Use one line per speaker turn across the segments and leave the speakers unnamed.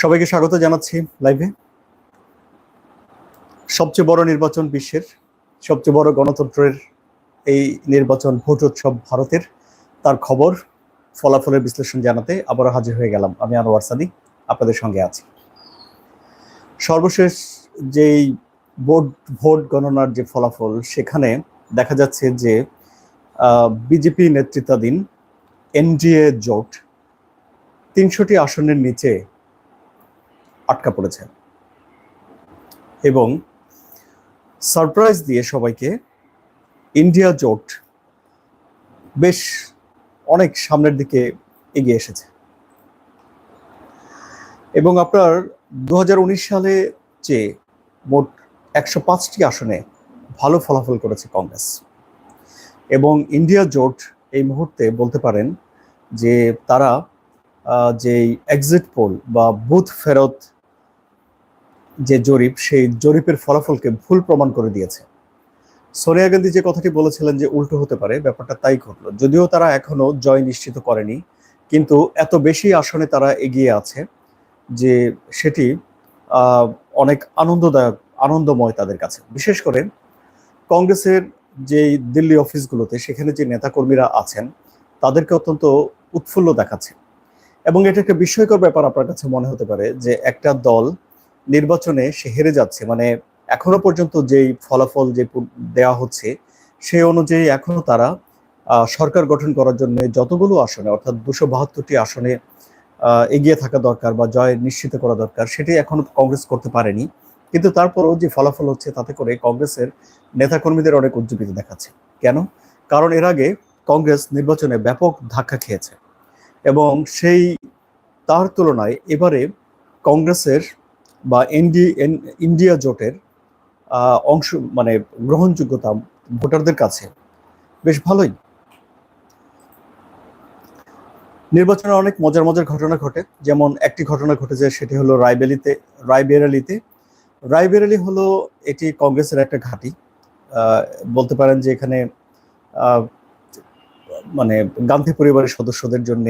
সবাইকে স্বাগত জানাচ্ছি লাইভে সবচেয়ে বড় নির্বাচন বিশ্বের, সবচেয়ে বড় গণতন্ত্রের এই নির্বাচন ভোট উৎসব ভারতের। তার খবর, ফলাফলের বিশ্লেষণ জানাতে আবারও হাজির হয়ে গেলাম আমি আনোয়ার সাদি আপনাদের সঙ্গে আছি। সর্বশেষ যেই ভোট ভোট গণনার যে ফলাফল, সেখানে দেখা যাচ্ছে যে বিজেপি নেতৃত্বাধীন এনডিএ জোট তিনশোটি আসনের নিচে আটকা পড়েছে। এবং সারপ্রাইজ দিয়ে সবাইকে ইন্ডিয়া জোট বেশ অনেক সামনের দিকে এগিয়ে এসেছে। এবং আপনার দু হাজার উনিশ সালে চেয়ে মোট একশো পাঁচটি আসনে ভালো ফলাফল করেছে কংগ্রেস। এবং ইন্ডিয়া জোট এই মুহূর্তে বলতে পারেন যে তারা যে এক্সিট পোল বা বুথ ফেরত যে জরিপ, সেই জরিপের ফলাফলকে ভুল প্রমাণ করে দিয়েছে। সোনিয়া গান্ধী যে কথাটি বলেছিলেন যে উল্টো হতে পারে, ব্যাপারটা তাই ঘটলো। যদিও তারা এখনও জয় নিশ্চিত করেনি, কিন্তু এত বেশি আসনে তারা এগিয়ে আছে যে সেটি অনেক আনন্দদায়ক, আনন্দময় তাদের কাছে। বিশেষ করে কংগ্রেসের যে দিল্লি অফিসগুলোতে, সেখানে যে নেতাকর্মীরা আছেন, তাদেরকে অত্যন্ত উৎফুল্ল দেখাচ্ছে। এবং এটা একটা বিস্ময়কর ব্যাপার আপনার কাছে মনে হতে পারে যে একটা দল নির্বাচনে সে হেরে যাচ্ছে। মানে এখনও পর্যন্ত যেই ফলাফল যে দেওয়া হচ্ছে সেই অনুযায়ী এখনও তারা সরকার গঠন করার জন্য যতগুলো আসনে, অর্থাৎ দুশো বাহাত্তরটি আসনে এগিয়ে থাকা দরকার বা জয় নিশ্চিত করা দরকার, সেটি এখনও কংগ্রেস করতে পারেনি। কিন্তু তারপরও যে ফলাফল হচ্ছে, তাতে করে কংগ্রেসের নেতাকর্মীদের অনেক উজ্জীবিত দেখাচ্ছে। কেন? কারণ এর আগে কংগ্রেস নির্বাচনে ব্যাপক ধাক্কা খেয়েছে। এবং সেই, তার তুলনায় এবারে কংগ্রেসের বা এনডি ইন্ডিয়া জোটের অংশ মানে গ্রহণযোগ্যতা ভোটারদের কাছে বেশ ভালোই। নির্বাচনে অনেক মজার মজার ঘটনা ঘটে। যেমন একটি ঘটনা ঘটেছে সেটি হলো রায়বেলিতে, রায়বেরালিতে। রায়বেরালি হলো এটি কংগ্রেসের একটা ঘাঁটি। বলতে পারেন যে এখানে মানে গান্ধী পরিবারের সদস্যদের জন্য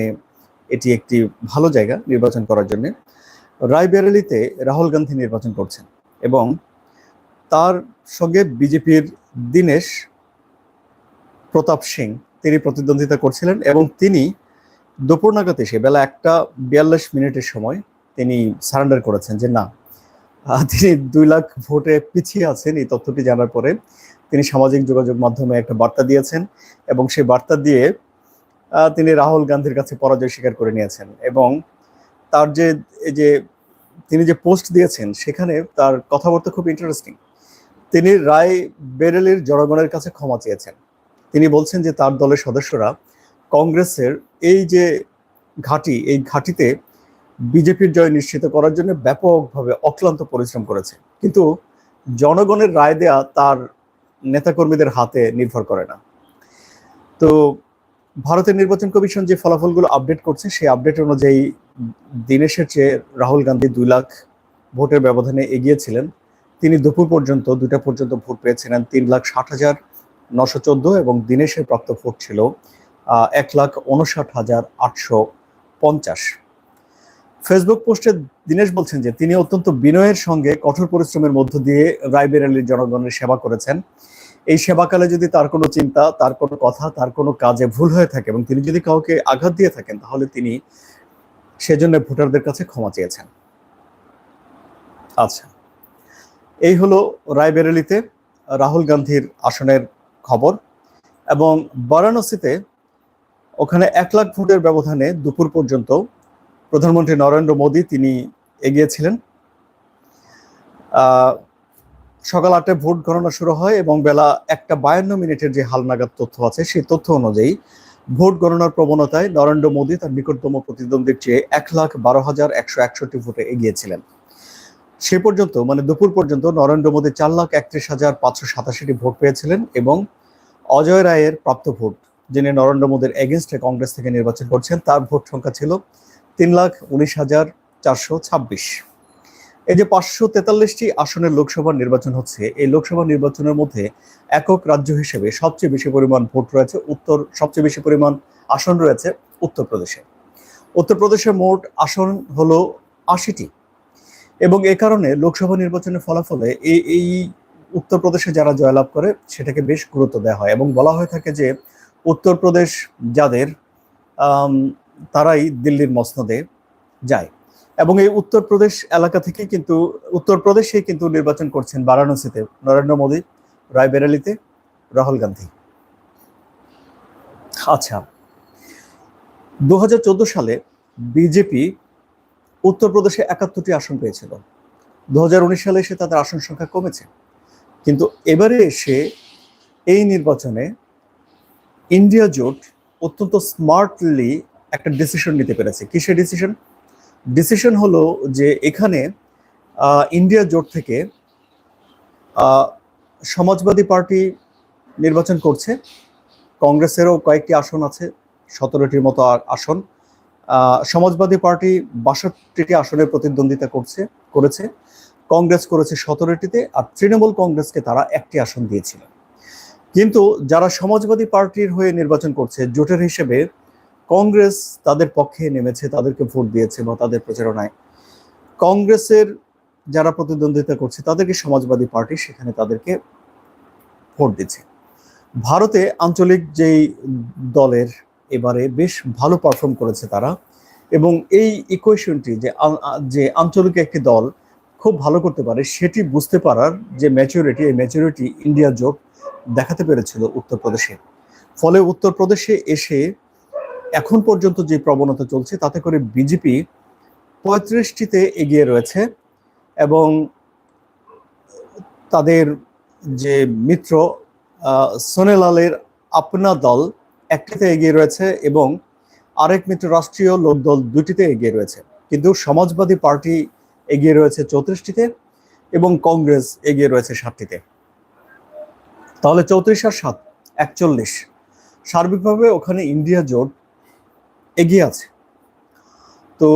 এটি একটি ভালো জায়গা নির্বাচন করার জন্য। রায়বেরেলিতে রাহুল গান্ধী নির্বাচন করছেন এবং তার সঙ্গে বিজেপির দীনেশ প্রতাপ সিং তিনি প্রতিদ্বন্দ্বিতা করছিলেন এবং তিনি দুপুর নাগাদ এসে বেলা একটা বিয়াল্লিশ মিনিটের সময় তিনি সারেন্ডার করেছেন যে না তিনি দুই লাখ ভোটে পিছিয়ে আছেন, এই তথ্যটি জানার পরে তিনি সামাজিক যোগাযোগ মাধ্যমে একটা বার্তা দিয়েছেন এবং সেই বার্তা দিয়ে তিনি রাহুল গান্ধীর কাছে পরাজয় স্বীকার করে নিয়েছেন এবং তার যে, এই যে, তিনি যে পোস্ট দিয়েছেন, সেখানে তার কথাবার্তা খুব ইন্টারেস্টিং তিনি রায় বেরেলির জনগণের কাছে ক্ষমা চেয়েছেন। তিনি বলছেন যে তার দলের সদস্যরা কংগ্রেসের এই যে ঘাঁটি, এই ঘাঁটিতে বিজেপির জয় নিশ্চিত করার জন্য ব্যাপকভাবে অক্লান্ত পরিশ্রম করেছে। কিন্তু জনগণের রায় দেয়া তার নেতাকর্মীদের হাতে নির্ভর করে না। তো ভারতের নির্বাচন কমিশন যে ফলাফলগুলো আপডেট করছে, সেই আপডেট অনুযায়ী দিনেশের চেয়ে রাহুল গান্ধী দুই লাখ ভোটের ব্যবধানে এগিয়েছিলেন। তিনি দুপুর পর্যন্ত দুটা পর্যন্ত ভোট পেয়েছিলেন। তিন লাখ ষাট হাজার নশো চোদ্দ এবং দিনেশের প্রাপ্ত ভোট ছিল এক লাখ উনষাট হাজার আটশো পঞ্চাশ। ফেসবুক পোস্টে দিনেশ বলছেন যে, তিনি অত্যন্ত বিনয়ের সঙ্গে কঠোর পরিশ্রমের মধ্য দিয়ে রায়বেরালির জনগণের সেবা করেছেন। এই সেবাকালে যদি তার কোনো চিন্তা, তার কোনো কথা, তার কোনো কাজে ভুল হয়ে থাকে এবং তিনি যদি কাউকে আঘাত দিয়ে থাকেন, তাহলে তিনি সেজন্য ভোটারদের কাছে ক্ষমা চেয়েছেন। আচ্ছা এই হলো রায়বেরেলিতে রাহুল গান্ধীর আসনের খবর এবং বারাণসীতে ওখানে এক লাখ ভোটের ব্যবধানে দুপুর পর্যন্ত প্রধানমন্ত্রী নরেন্দ্র মোদী তিনি এগিয়েছিলেন। সকাল আটটায় ভোট গণনা শুরু হয় এবং বেলা একটা বায়ান্ন মিনিটের যে হালনাগাদ তথ্য আছে, সেই তথ্য অনুযায়ী ভোট গণনার প্রবণতায় নরেন্দ্র মোদী তার নিকটতম প্রতিদ্বন্দ্বীর চেয়ে এক লাখ বারো হাজার একশো একষট্টি ভোটে এগিয়েছিলেন। সে পর্যন্ত মানে দুপুর পর্যন্ত নরেন্দ্র মোদী চার লাখ একত্রিশ হাজার পাঁচশো সাতাশিটি ভোট পেয়েছিলেন এবং অজয় রায়ের প্রাপ্ত ভোট, যিনি নরেন্দ্র মোদীর এগেনস্টে কংগ্রেস থেকে নির্বাচন করছেন, তার ভোট সংখ্যা ছিল তিন লাখ উনিশ হাজার চারশো ছাব্বিশ। এই যে পাঁচশো তেতাল্লিশটি আসনের লোকসভা নির্বাচন হচ্ছে, এই লোকসভা নির্বাচনের মধ্যে একক রাজ্য হিসেবে সবচেয়ে বেশি পরিমাণ ভোট রয়েছে উত্তর, সবচেয়ে বেশি পরিমাণ আসন রয়েছে উত্তরপ্রদেশে। উত্তরপ্রদেশের মোট আসন হলো আশিটি এবং এ কারণে লোকসভা নির্বাচনের ফলাফলে এই এই উত্তরপ্রদেশে যারা জয়লাভ করে সেটাকে বেশ গুরুত্ব দেওয়া হয় এবং বলা হয়ে থাকে যে উত্তরপ্রদেশ যাদের তারাই দিল্লির মসনদে যায়। এবং এই উত্তরপ্রদেশ এলাকা থেকে কিন্তু, উত্তরপ্রদেশেই কিন্তু নির্বাচন করছেন বারাণসীতে নরেন্দ্র মোদী, রায়বেরেলিতে রাহুল গান্ধী। আচ্ছা দু হাজার চোদ্দ সালে বিজেপি উত্তরপ্রদেশে একাত্তরটি আসন পেয়েছিল। দু হাজার উনিশ সালে এসে তাদের আসন সংখ্যা কমেছে। কিন্তু এবারে এসে এই নির্বাচনে ইন্ডিয়া জোট অত্যন্ত স্মার্টলি একটা ডিসিশন নিতে পেরেছে। কিসের ডিসিশন ডিসিশন হলো যে এখানে ইন্ডিয়া জোট থেকে সমাজবাদী পার্টি নির্বাচন করছে। কংগ্রেসেরও কয়েকটি আসন আছে, সতেরোটির মতো আসন। সমাজবাদী পার্টি বাষট্টিটি আসনে প্রতিদ্বন্দ্বিতা করছে, করেছে। কংগ্রেস করেছে সতেরোটিতে, আর তৃণমূল কংগ্রেসকে তারা একটি আসন দিয়েছিল। কিন্তু যারা সমাজবাদী পার্টির হয়ে নির্বাচন করছে, জোটের হিসেবে কংগ্রেস তাদের পক্ষে নেমেছে, তাদেরকে ভোট দিয়েছে বা তাদের প্রচারণায়। কংগ্রেসের যারা প্রতিদ্বন্দ্বিতা করছে, তাদেরকে সমাজবাদী পার্টি সেখানে তাদেরকে ভোট দিচ্ছে। ভারতে আঞ্চলিক যেই দলের এবারে বেশ ভালো পারফর্ম করেছে তারা এবং এই ইকুয়েশনটি যে যে আঞ্চলিক একটি দল খুব ভালো করতে পারে, সেটি বুঝতে পারার যে ম্যাচুরিটি এই ম্যাচুরিটি ইন্ডিয়া জোট দেখাতে পেরেছিল উত্তরপ্রদেশে। ফলে উত্তরপ্রদেশে এসে এখন পর্যন্ত যে প্রবণতা চলছে, তাতে করে বিজেপি পঁয়ত্রিশটিতে এগিয়ে রয়েছে এবং তাদের যে মিত্র সোনেলালের আপনা দল একটিতে এগিয়ে রয়েছে এবং আরেক মিত্র রাষ্ট্রীয় লোকদল দুটিতে এগিয়ে রয়েছে। কিন্তু সমাজবাদী পার্টি এগিয়ে রয়েছে চৌত্রিশটিতে এবং কংগ্রেস এগিয়ে রয়েছে সাতটিতে তাহলে চৌত্রিশ আর সাত, একচল্লিশ। সার্বিকভাবে ওখানে ইন্ডিয়া জোট এগিয়ে আছে। তো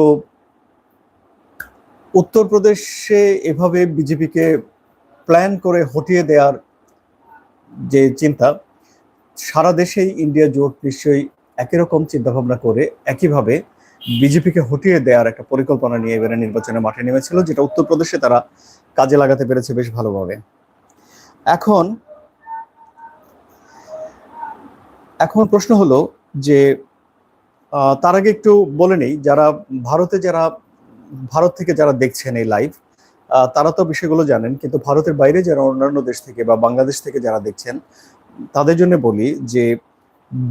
উত্তরপ্রদেশে এভাবে বিজেপিকে প্ল্যান করে হটিয়ে দেওয়ার যে চিন্তা, সারা দেশেই ইন্ডিয়া জোট নিশ্চয়ই একই রকম চিন্তাভাবনা করে একইভাবে বিজেপিকে হটিয়ে দেওয়ার একটা পরিকল্পনা নিয়ে এবারে নির্বাচনের মাঠে নেমেছিল, যেটা উত্তরপ্রদেশে তারা কাজে লাগাতে পেরেছে বেশ ভালোভাবে। এখন এখন প্রশ্ন হলো যে তার আগে একটু বলে নেই, যারা ভারতে যারা, ভারত থেকে যারা দেখছেন এই লাইভ তারা তো বিষয়গুলো জানেন, কিন্তু ভারতের বাইরে যারা অন্যান্য দেশ থেকে বা বাংলাদেশ থেকে যারা দেখছেন, তাদের জন্য বলি যে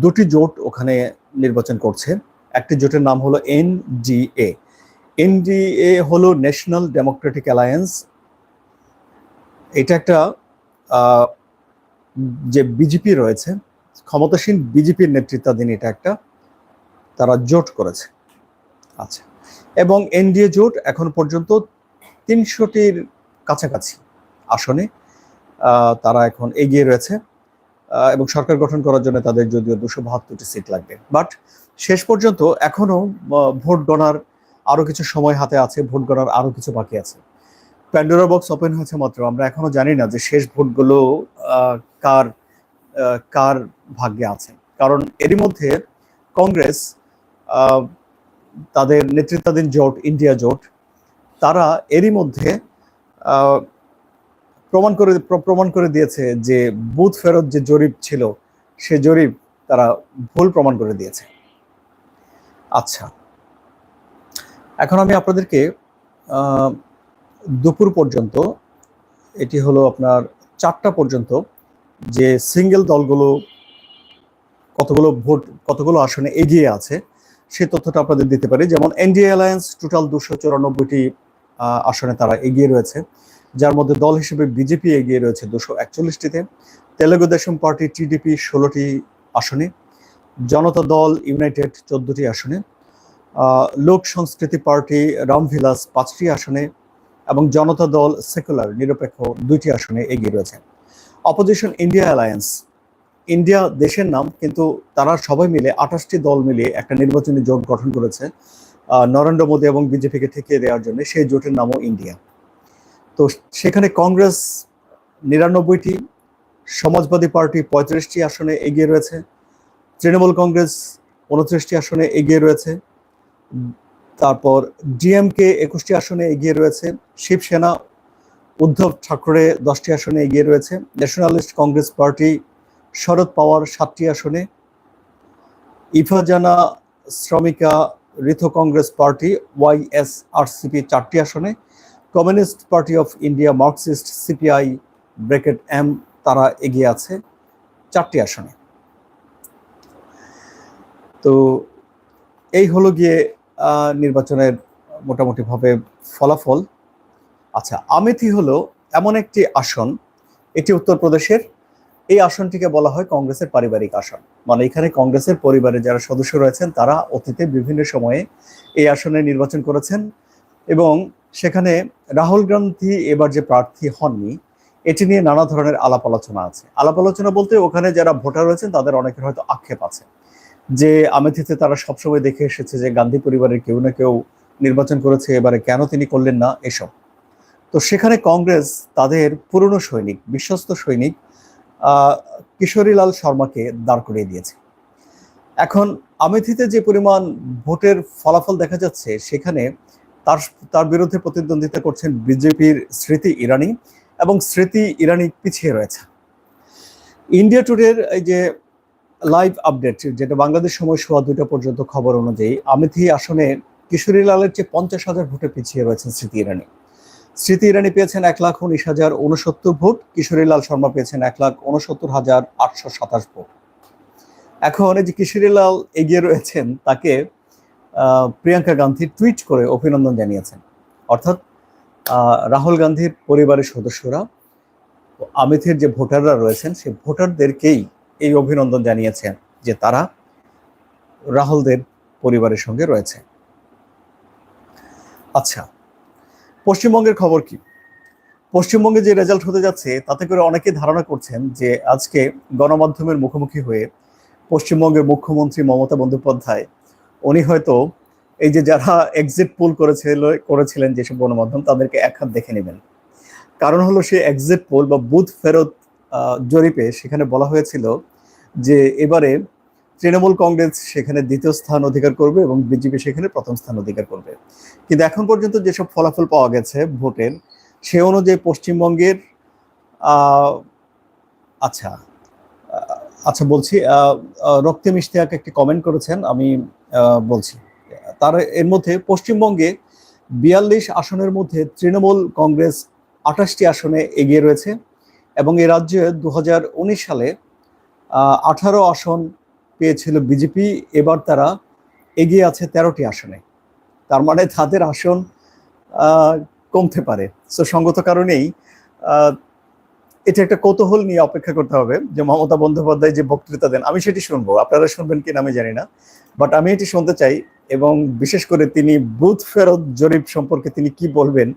দুটি জোট ওখানে নির্বাচন করছে। একটি জোটের নাম হলো এনডিএ এনডিএ হলো ন্যাশনাল ডেমোক্রেটিক অ্যালায়েন্স এটা একটা যে বিজেপি রয়েছে, ক্ষমতাসীন বিজেপির নেতৃত্বাধীন এটা একটা। তারা জোট করেছে। আচ্ছা। এবং এনডিএ জোট এখন পর্যন্ত তিনশোটির কাছাকাছি আসনে তারা এখন এগিয়ে রয়েছে এবং সরকার গঠন করার জন্য তাদের যদিও দুশো বাহাত্তরটি সিট লাগবে। বাট শেষ পর্যন্ত এখনও আহ, ভোট গণার আরও কিছু সময় হাতে আছে ভোট গণার আরও কিছু বাকি আছে। প্যান্ডোরা বক্স ওপেন হয়েছে মাত্র আমরা এখনও জানি না যে শেষ ভোটগুলো কার কার ভাগ্যে আছে। কারণ এরই মধ্যে কংগ্রেস তাদের নেতৃত্বাধীন জোট, ইন্ডিয়া জোট, তারা এরই মধ্যে প্রমাণ করে প্রমাণ করে দিয়েছে যে বুথ ফেরত যে জরিপ ছিল, সে জরিপ তারা ভুল প্রমাণ করে দিয়েছে। আচ্ছা এখন আমি আপনাদেরকে দুপুর পর্যন্ত, এটি হলো আপনার চারটা পর্যন্ত, যে সিঙ্গেল দলগুলো কতগুলো ভোট, কতগুলো আসনে এগিয়ে আছে সেই তথ্যটা আপনাদের দিতে পারি। যেমন এনডিএ অ্যালায়েন্স টোটাল দুশো চুরানব্বইটি আসনে তারা এগিয়ে রয়েছে। যার মধ্যে দল হিসেবে বিজেপি এগিয়ে রয়েছে দুশো একচল্লিশটিতে। তেলেগু দেশম পার্টি টিডিপি ষোলোটি আসনে। জনতা দল ইউনাইটেড চোদ্দটি আসনে। লোক সংস্কৃতি পার্টি রামভিলাস পাঁচটি আসনে এবং জনতা দল সেকুলার নিরপেক্ষ দুইটি আসনে এগিয়ে রয়েছে। অপোজিশন ইন্ডিয়া অ্যালায়েন্স ইন্ডিয়া দেশের নাম, কিন্তু তারা সবাই মিলে, আঠাশটি দল মিলিয়ে একটা নির্বাচনী জোট গঠন করেছে নরেন্দ্র মোদী এবং বিজেপিকে ঠেকিয়ে দেওয়ার জন্য। সেই জোটের নামও ইন্ডিয়া। তো সেখানে কংগ্রেস নিরানব্বইটি, সমাজবাদী পার্টি পঁয়ত্রিশটি আসনে এগিয়ে রয়েছে, তৃণমূল কংগ্রেস উনত্রিশটি আসনে এগিয়ে রয়েছে, তারপর ডিএমকে একুশটি আসনে এগিয়ে রয়েছে, শিবসেনা, উদ্ধব ঠাকরে দশটি আসনে এগিয়ে রয়েছে, Nationalist Congress Party Sharad Pawar সাতটি আসনে। Yuvajana Sramika Rythu Congress party YSRCP চারটি আসনে। Communist party of India, Marxist CPI bracket M তারা এগিয়ে আছে চারটি আসনে। তো এই হলো গিয়ে নির্বাচনের মোটামুটিভাবে ফলাফল। আচ্ছা আমেথি হলো এমন একটি আসন, এটি উত্তরপ্রদেশের এই আসনটিকে বলা হয় কংগ্রেসের পারিবারিক আসন। মানে এখানে কংগ্রেসের পরিবারের যারা সদস্য রয়েছেন, তারা অতীতে বিভিন্ন সময়ে এই আসনে নির্বাচন করেছেন এবং সেখানে রাহুল গান্ধী এবার যে প্রার্থী হননি, এটি নিয়ে নানা ধরনের আলাপ আলোচনা আছে। আলাপ আলোচনা বলতে ওখানে যারা ভোটার রয়েছেন, তাদের অনেকের হয়তো আক্ষেপ আছে যে আমেথিতে তারা সবসময় দেখে এসেছে যে গান্ধী পরিবারের কেউ না কেউ নির্বাচন করেছে, এবারে কেন তিনি করলেন না এসব। তো সেখানে কংগ্রেস তাদের পুরনো সৈনিক, বিশ্বস্ত সৈনিক কিশোরীলাল শর্মাকে দাঁড় করিয়ে দিয়েছে। এখন আমেথিতে যে পরিমাণ ভোটের ফলাফল দেখা যাচ্ছে, সেখানে তার তার বিরুদ্ধে প্রতিদ্বন্দ্বিতা করছেন বিজেপির স্মৃতি ইরানি এবং স্মৃতি ইরানি পিছিয়ে রয়েছে। ইন্ডিয়া টুডের এই যে লাইভ আপডেট, যেটা বাংলাদেশ সময় সোয়া দুইটা পর্যন্ত খবর অনুযায়ী, আমেথি আসনে কিশোরীলালের চেয়ে পঞ্চাশ হাজার ভোটে পিছিয়ে রয়েছেন স্মৃতি ইরানি। স্মৃতি ইরানি পেয়েছেন এক লাখ উনিশ হাজার উনসত্তর ভোট কিশোরীলাল শর্মা পেয়েছেন এক লাখ উনসত্তর হাজার আটশো সাতাশ ভোট। এখন এই যে কিশোরীলাল এগিয়ে রয়েছেন, তাকে প্রিয়াঙ্কা গান্ধী টুইট করে অভিনন্দন জানিয়েছেন। অর্থাৎ রাহুল গান্ধীর পরিবারের সদস্যরা, আমেথির যে ভোটাররা রয়েছেন, সেই ভোটারদেরকেই এই অভিনন্দন জানিয়েছেন যে তারা রাহুলদের পরিবারের সঙ্গে রয়েছে। আচ্ছা পশ্চিমবঙ্গের খবর কি? পশ্চিমবঙ্গে যে রেজাল্ট হতে যাচ্ছে, তাতে করে অনেকে ধারণা করছেন যে আজকে গণমাধ্যমের মুখোমুখি হয়ে পশ্চিমবঙ্গের মুখ্যমন্ত্রী মমতা বন্দ্যোপাধ্যায়, উনি হয়তো এই যে যারা এক্সিট পোল করেছিল, করেছিলেন যেসব গণমাধ্যম, তাদেরকে এক হাত দেখে নেবেন। কারণ হলো সে এক্সিট পোল বা বুথ ফেরত জরিপে সেখানে বলা হয়েছিল যে এবারে তৃণমূল কংগ্রেস সেখানে দ্বিতীয় স্থান অধিকার করবে এবং বিজেপি সেখানে প্রথম স্থান অধিকার করবে। কিন্তু এখন পর্যন্ত যেসব ফলাফল পাওয়া গেছে ভোটের, সে অনুযায়ী পশ্চিমবঙ্গের আচ্ছা আচ্ছা বলছি রক্তিম ইশতিয়াক একটি কমেন্ট করেছেন, আমি বলছি। তার, এর মধ্যে পশ্চিমবঙ্গে বিয়াল্লিশ আসনের মধ্যে তৃণমূল কংগ্রেস আঠাশটি আসনে এগিয়ে রয়েছে এবং এ রাজ্যে দু হাজার উনিশ সালে আঠারো আসন পেয়েছিল বিজেপি। এবার তারা এগিয়ে আছে তেরোটি আসনে। তার মানে তাদের আসন কমতে পারে। সো সঙ্গত কারণেই এটা একটা কৌতূহল নিয়ে অপেক্ষা করতে হবে যে মমতা বন্দ্যোপাধ্যায় যে বক্তৃতা দেন, আমি সেটি শুনব। আপনারা শুনবেন কিনা আমি জানি না। বাট আমি এটি শুনতে চাই এবং বিশেষ করে তিনি বুথ ফেরত জরিপ সম্পর্কে তিনি কি বলবেন,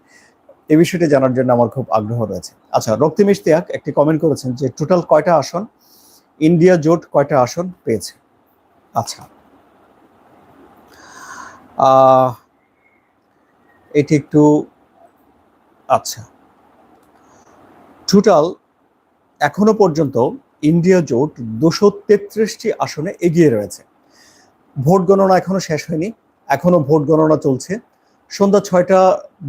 এ বিষয়টি জানার জন্য আমার খুব আগ্রহ রয়েছে। আচ্ছা রক্তিম ইশতিয়াক একটি কমেন্ট করেছেন যে টোটাল কয়টা আসন? ইন্ডিয়া জোট কয়টা আসন পেয়েছে? আচ্ছা। এটি একটু আচ্ছা। টোটাল এখনও পর্যন্ত ইন্ডিয়া জোট দুশো তেত্রিশটি আসনে এগিয়ে রয়েছে। ভোট গণনা এখনও শেষ হয়নি। এখনও ভোট গণনা চলছে। সন্ধ্যা ছয়টা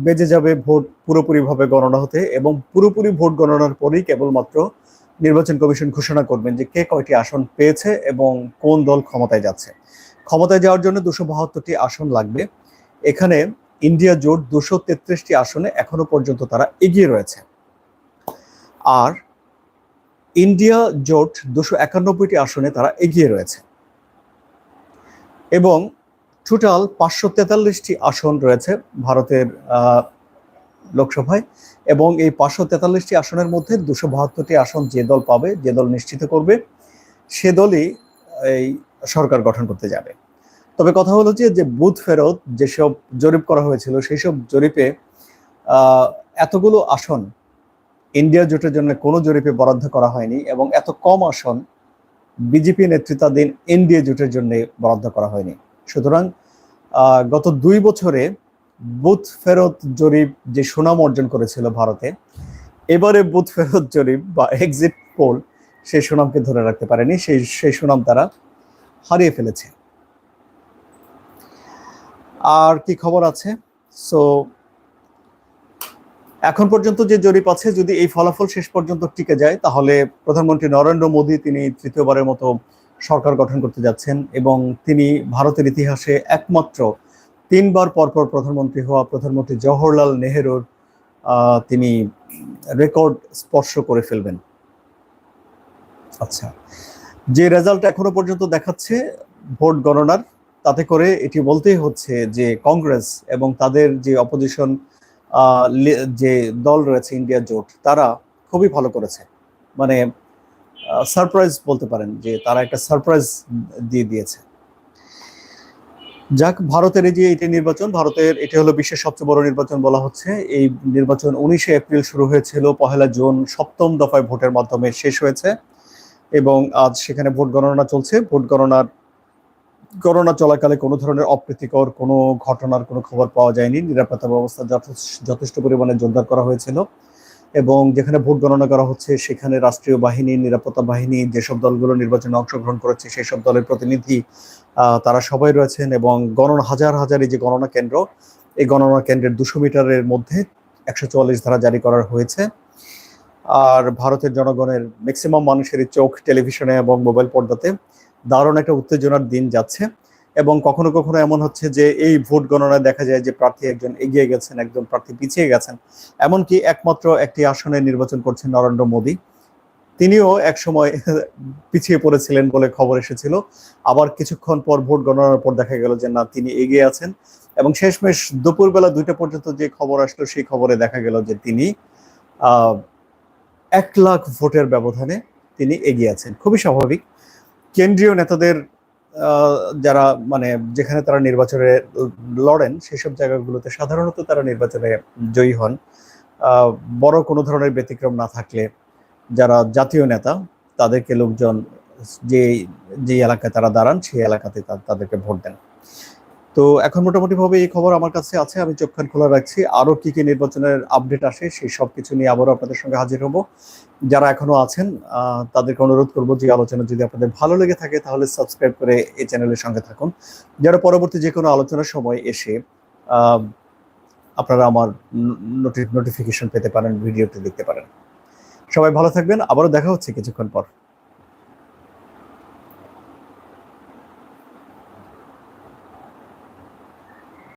বেজে যাবে ভোট পুরোপুরিভাবে গণনা হতে এবং পুরোপুরি ভোট গণনার পরেই কেবলমাত্র নির্বাচন কমিশন ঘোষণা করবেন যে কে কয়টি আসন পেয়েছে এবং কোন দল ক্ষমতায় যাচ্ছে। ক্ষমতায় যাওয়ার জন্য দুশো বাহাত্তরটি আসন লাগবে। এখানে ইন্ডিয়া জোট দুশো তেত্রিশটি আসনে এখনও পর্যন্ত তারা এগিয়ে রয়েছে। আর ইন্ডিয়া জোট দুশো একানব্বইটি আসনে তারা এগিয়ে রয়েছে। এবং টোটাল পাঁচশো তেতাল্লিশটি আসন রয়েছে ভারতের লোকসভায় এবং এই পাঁচশো তেতাল্লিশটি আসনের মধ্যে দুশো বাহাত্তরটি আসন যে দল পাবে, যে দল নিশ্চিত করবে, সে দলই এই সরকার গঠন করতে যাবে। তবে কথা হলো যে বুথ ফেরত যেসব জরিপ করা হয়েছিল সেই সব জরিপে এতগুলো আসন ইন্ডিয়া জোটের জন্য কোনো জরিপে বরাদ্দ করা হয়নি এবং এত কম আসন বিজেপি নেতৃত্বাধীন এনডিএ জোটের জন্য বরাদ্দ করা হয়নি। সুতরাং গত দুই বছরে বুথ ফেরত জরিপ যে সুনাম অর্জন করেছিল ভারতে, এবারে বুথ ফেরত জরিপ বা এক্সিট পোল সেই সুনামকে ধরে রাখতে পারেনি। সেই সেই সুনাম তারা হারিয়ে ফেলেছে। আর কি খবর আছে? সো এখন পর্যন্ত যে জরিপ আছে, যদি এই ফলাফল শেষ পর্যন্ত টিকে যায়, তাহলে প্রধানমন্ত্রী নরেন্দ্র মোদী তিনি তৃতীয়বারের মতো সরকার গঠন করতে যাচ্ছেন এবং তিনি ভারতের ইতিহাসে একমাত্র তিনবার পরপর প্রধানমন্ত্রী হওয়া প্রধানমন্ত্রী জওহরলাল নেহেরুর তিনি রেকর্ড স্পর্শ করে ফেলবেন। আচ্ছা যে রেজাল্ট এখনও পর্যন্ত দেখাচ্ছে ভোট গণনার, তাতে করে এটি বলতেই হচ্ছে যে কংগ্রেস এবং তাদের যে অপোজিশন যে দল রয়েছে ইন্ডিয়া জোট, তারা খুবই ভালো করেছে। মানে সারপ্রাইজ বলতে পারেন যে তারা একটা সারপ্রাইজ দিয়ে দিয়েছে। যাক, ভারতের এই যে এটি নির্বাচন, ভারতের এটি হলো বিশ্বের সবচেয়ে বড় নির্বাচন বলা হচ্ছে। এই নির্বাচন উনিশে এপ্রিল শুরু হয়েছিল, পহেলা জুন সপ্তম দফায় ভোটের মাধ্যমে শেষ হয়েছে এবং আজ সেখানে ভোট গণনা চলছে। ভোট গণনার, গণনা চলাকালে কোনো ধরনের অপ্রীতিকর কোনো ঘটনার কোনো খবর পাওয়া যায়নি। নিরাপত্তা ব্যবস্থা যথেষ্ট- পরিমাণে জোরদার করা হয়েছিল। এবং যেখানে ভোট গণনা করা হচ্ছে, সেখানে রাষ্ট্রীয় বাহিনী, নিরাপত্তা বাহিনী যেসব দলগুলো নির্বাচনে অংশগ্রহণ করেছে সেই সব দলের প্রতিনিধি তারা সবাই রয়েছেন এবং গণনা, হাজার হাজার এই যে গণনা কেন্দ্র, এই গণনা কেন্দ্রের দুশো মিটারের মধ্যে একশো চুয়াল্লিশ ধারা জারি করা হয়েছে। আর ভারতের জনগণের ম্যাক্সিমাম মানুষেরই চোখ টেলিভিশনে এবং মোবাইল পর্দাতে দারুণ একটা উত্তেজনার দিন যাচ্ছে। এবং কখনো কখনো এমন হচ্ছে যে এই ভোট গণনায় দেখা যায় যে প্রার্থী একজন এগিয়ে গেছেন, একজন প্রার্থী পিছিয়ে গেছেন। এমনকি একমাত্র একটি আসনে নির্বাচন করছেন নরেন্দ্র মোদী। তিনিও একসময় পিছিয়ে পড়েছিলেন বলে খবর এসেছিল। আবার কিছুক্ষণ পর ভোট গণনার পর দেখা গেল যে না, তিনি এগিয়ে আছেন। এবং শেষমেশ দুপুরবেলা দুইটা পর্যন্ত যে খবর আসলো, সেই খবরে দেখা গেল যে তিনি এক লাখ ভোটের ব্যবধানে তিনি এগিয়ে আছেন। খুবই স্বাভাবিক। কেন্দ্রীয় নেতাদের যারা মানে যেখানে তারা নির্বাচনে লড়েন, সেসব জায়গাগুলোতে সাধারণত তারা নির্বাচনে জয়ী হন। বড় কোনো ধরনের ব্যতিক্রম না থাকলে যারা জাতীয় নেতা, তাদেরকে লোকজন যে যে এলাকায় তারা দাঁড়ান, সেই এলাকাতে তাদেরকে ভোট দেন। তো এখন মোটামুটি ভাবে এই খবর আমার কাছে আছে, আমি চোখ কান খোলা রাখছি। আরও কি কি নির্বাচনের আপডেট আসে সেই সব কিছু নিয়ে আবারও আপনাদের সঙ্গে হাজির হব। যারা এখনও আছেন তাদেরকে অনুরোধ করব যে আলোচনা যদি আপনাদের ভালো লেগে থাকে, তাহলে সাবস্ক্রাইব করে এই চ্যানেলের সঙ্গে থাকুন। যারা পরবর্তী যে কোনো আলোচনার সময় এসে আপনারা আমার নোটিফিকেশন পেতে পারেন, ভিডিওটি দেখতে পারেন। সবাই ভালো থাকবেন, আবারও দেখা হচ্ছে কিছুক্ষণ পর।